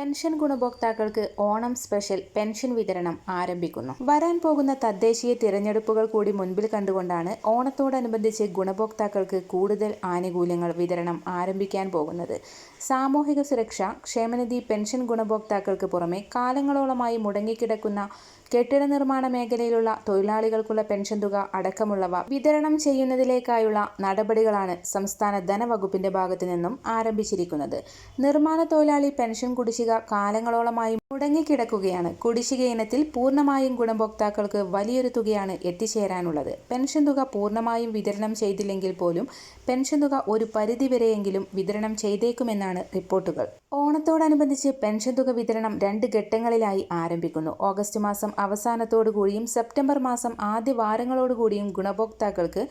Pension ഗുണഭോക്താക്കൾക്ക് Onam special pension വിതരണം ആരംഭിക്കുന്നു. വരാൻ പോകുന്ന തദ്ദേശീയ തിരഞ്ഞെടുപ്പുകൾ കൂടി മുൻപിൽ കണ്ടുകൊണ്ടാണ് ഓണത്തോടനുബന്ധിച്ച് ഗുണഭോക്താക്കൾക്ക് കൂടുതൽ ആനുകൂല്യങ്ങൾ വിതരണം ആരംഭിക്കാൻ പോകുന്നത്. സാമൂഹിക സുരക്ഷ ക്ഷേമനിധി പെൻഷൻ ഗുണഭോക്താക്കൾക്ക് പുറമെ കാലങ്ങളോളമായി മുടങ്ങിക്കിടക്കുന്ന കെട്ടിട നിർമ്മാണ മേഖലയിലുള്ള തൊഴിലാളികൾക്കുള്ള പെൻഷൻ തുക അടക്കമുള്ളവ വിതരണം ചെയ്യുന്നതിലേക്കായുള്ള നടപടികളാണ് സംസ്ഥാന ധനവകുപ്പിന്റെ ഭാഗത്തു നിന്നും ആരംഭിച്ചിരിക്കുന്നത്. നിർമ്മാണ തൊഴിലാളി പെൻഷൻ കുടിശ്ശിക കാലങ്ങളോളമായി മുടങ്ങിക്കിടക്കുകയാണ് കുടിശ്ശിക ഇനത്തിൽ പൂർണമായും ഗുണഭോക്താക്കൾക്ക് വലിയൊരു തുകയാണ് എത്തിച്ചേരാനുള്ളത്. പെൻഷൻ തുക പൂർണമായും വിതരണം ചെയ്തില്ലെങ്കിൽ പോലും പെൻഷൻ തുക ഒരു പരിധിവരെയെങ്കിലും വിതരണം ചെയ്തേക്കുമെന്നാണ് റിപ്പോർട്ടുകൾ. ഓണത്തോടനുബന്ധിച്ച് പെൻഷൻ തുക വിതരണം രണ്ട് ഘട്ടങ്ങളിലായി ആരംഭിക്കുന്നു. ഓഗസ്റ്റ് മാസം അവസാനത്തോടുകൂടിയും സെപ്റ്റംബർ മാസം ആദ്യ വാരങ്ങളോടുകൂടിയും ഗുണഭോക്താക്കൾക്ക്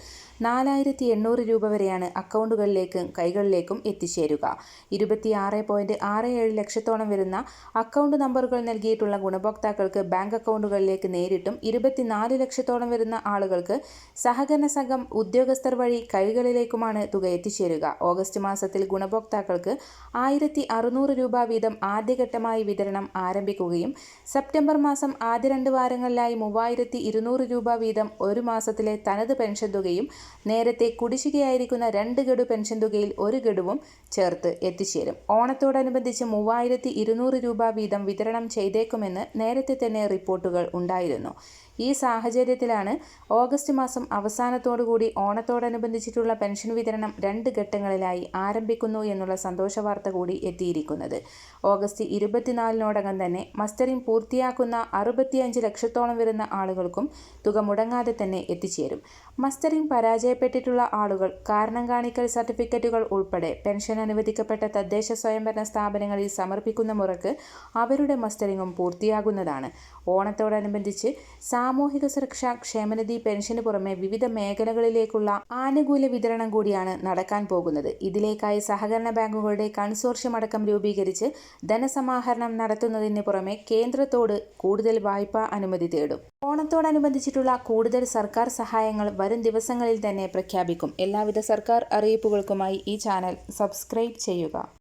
നാലായിരത്തി എണ്ണൂറ് രൂപ വരെയാണ് അക്കൗണ്ടുകളിലേക്കും കൈകളിലേക്കും എത്തിച്ചേരുക. ഇരുപത്തിയാറ് പോയിന്റ് ആറ് ഏഴ് ലക്ഷത്തോളം വരുന്ന അക്കൗണ്ട് നമ്പറുകൾ നൽകിയിട്ടുള്ള ഗുണഭോക്താക്കൾക്ക് ബാങ്ക് അക്കൗണ്ടുകളിലേക്ക് നേരിട്ടും ഇരുപത്തിനാല് ലക്ഷത്തോളം വരുന്ന ആളുകൾക്ക് സഹകരണ സംഘം ഉദ്യോഗസ്ഥർ വഴി കൈകളിലേക്കുമാണ് തുക എത്തിച്ചേരുക. ഓഗസ്റ്റ് മാസത്തിൽ ഗുണഭോക്താക്കൾക്ക് ആയിരത്തി അറുന്നൂറ് രൂപ വീതം ആദ്യഘട്ടമായി വിതരണം ആരംഭിക്കുകയും സെപ്റ്റംബർ മാസം ആദ്യ രണ്ട് വാരങ്ങളിലായി മൂവായിരത്തി ഇരുന്നൂറ് രൂപ വീതം ഒരു മാസത്തിലെ തനത് പെൻഷൻ തുകയും നേരത്തെ കുടിശ്ശികയായിരിക്കുന്ന രണ്ട് ഗഡു പെൻഷൻ തുകയിൽ ഒരു ഗഡുവും ചേർത്ത് എത്തിച്ചേരും. ഓണത്തോടനുബന്ധിച്ച് മൂവായിരത്തി ഇരുന്നൂറ് രൂപ വീതം വിതരണം ചെയ്തേക്കുമെന്ന് നേരത്തെ തന്നെ റിപ്പോർട്ടുകൾ ഉണ്ടായിരുന്നു. ഈ സാഹചര്യത്തിലാണ് ഓഗസ്റ്റ് മാസം അവസാനത്തോടുകൂടി ഓണത്തോടനുബന്ധിച്ചിട്ടുള്ള പെൻഷൻ വിതരണം രണ്ട് ഘട്ടങ്ങളിലായി ആരംഭിക്കുന്നു എന്നുള്ള സന്തോഷ വാർത്ത കൂടി എത്തിയിരിക്കുന്നത്. ഓഗസ്റ്റ് ഇരുപത്തിനാലിനോടകം തന്നെ മസ്റ്ററിംഗ് പൂർത്തിയാക്കുന്ന അറുപത്തിയഞ്ച് ലക്ഷത്തോളം വരുന്ന ആളുകൾക്കും തുക മുടങ്ങാതെ തന്നെ എത്തിച്ചേരും. മസ്റ്ററിംഗ് പരാജയപ്പെട്ടിട്ടുള്ള ആളുകൾ കാരണം കാണിക്കൽ സർട്ടിഫിക്കറ്റുകൾ ഉൾപ്പെടെ പെൻഷൻ അനുവദിക്കപ്പെട്ട തദ്ദേശ സ്വയംഭരണ സ്ഥാപനങ്ങളിൽ സമർപ്പിക്കുന്ന മുറക്ക് അവരുടെ മസ്റ്ററിങ്ങും പൂർത്തിയാകുന്നതാണ്. ഓണത്തോടനുബന്ധിച്ച് സാമൂഹിക സുരക്ഷാ ക്ഷേമനിധി പെൻഷന് പുറമെ വിവിധ മേഖലകളിലേക്കുള്ള ആനുകൂല്യ വിതരണം കൂടിയാണ് നടക്കാൻ പോകുന്നത്. ഇതിലേക്കായി സഹകരണ ബാങ്കുകളുടെ കൺസോർഷ്യം അടക്കം രൂപീകരിച്ച് ധനസമാഹരണം നടത്തുന്നതിന് പുറമെ കേന്ദ്രത്തോട് കൂടുതൽ വായ്പാ അനുമതി തേടും. ഓണത്തോടനുബന്ധിച്ചിട്ടുള്ള കൂടുതൽ സർക്കാർ സഹായങ്ങൾ വരും ദിവസങ്ങളിൽ തന്നെ പ്രഖ്യാപിക്കും. എല്ലാവിധ സർക്കാർ അറിയിപ്പുകൾക്കുമായി ഈ ചാനൽ സബ്സ്ക്രൈബ് ചെയ്യുക.